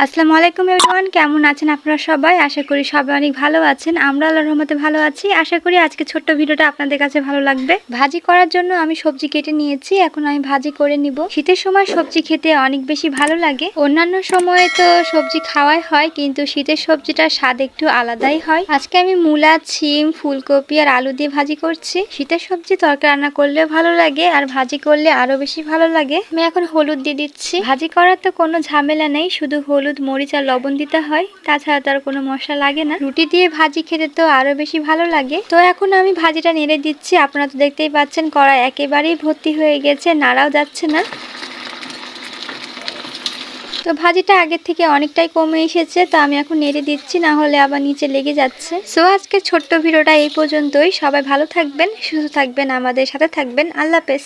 আসসালামু আলাইকুম এভরিওয়ান, কেমন আছেন আপনারা সবাই? আশা করি সবাই অনেক ভালো আছেন। আমরা আল্লাহর রহমতে ভালো আছি। আশা করি আজকে ছোট্ট ভিডিওটা আপনাদের কাছে ভালো লাগবে। ভাজি করার জন্য আমি সবজি কেটে নিয়েছি। এখন আমি ভাজি করে নিব। শীতের সময় সবজি খেতে অনেক বেশি ভালো লাগে। অন্যান্য সময়ে তো সবজি খাওয়াই হয়, কিন্তু শীতের সবজিটার স্বাদ একটু আলাদাই হয়। আজকে আমি মূলা, ছিম, ফুলকপি আর আলু দিয়ে ভাজি করছি। শীতের সবজি তরকারি রান্না করলে ভালো লাগে আর ভাজি করলে আরও বেশি ভালো লাগে। আমি এখন হলুদ দিয়ে দিচ্ছি। ভাজি করার তো কোনো ঝামেলা নেই, শুধু হলুদ মরিচ আর লবণ দিতে হয়। তাছাড়া তার কোনো মশলা লাগে না। রুটি দিয়ে ভাজি খেতে তো আরও বেশি ভালো লাগে। তো এখন আমি ভাজিটা নেড়ে দিচ্ছি। আপনারা তো দেখতেই পাচ্ছেন, কড়াই একেবারেই ভর্তি হয়ে গেছে, নাড়াও যাচ্ছে না। তো ভাজিটা আগের থেকে অনেকটাই কমে এসেছে, তো আমি এখন নেড়ে দিচ্ছি, না হলে আবার নিচে লেগে যাচ্ছে। সো আজকে ছোট্ট ভিডিওটা এই পর্যন্তই। সবাই ভালো থাকবেন, সুস্থ থাকবেন, আমাদের সাথে থাকবেন। আল্লাহ হাফেজ।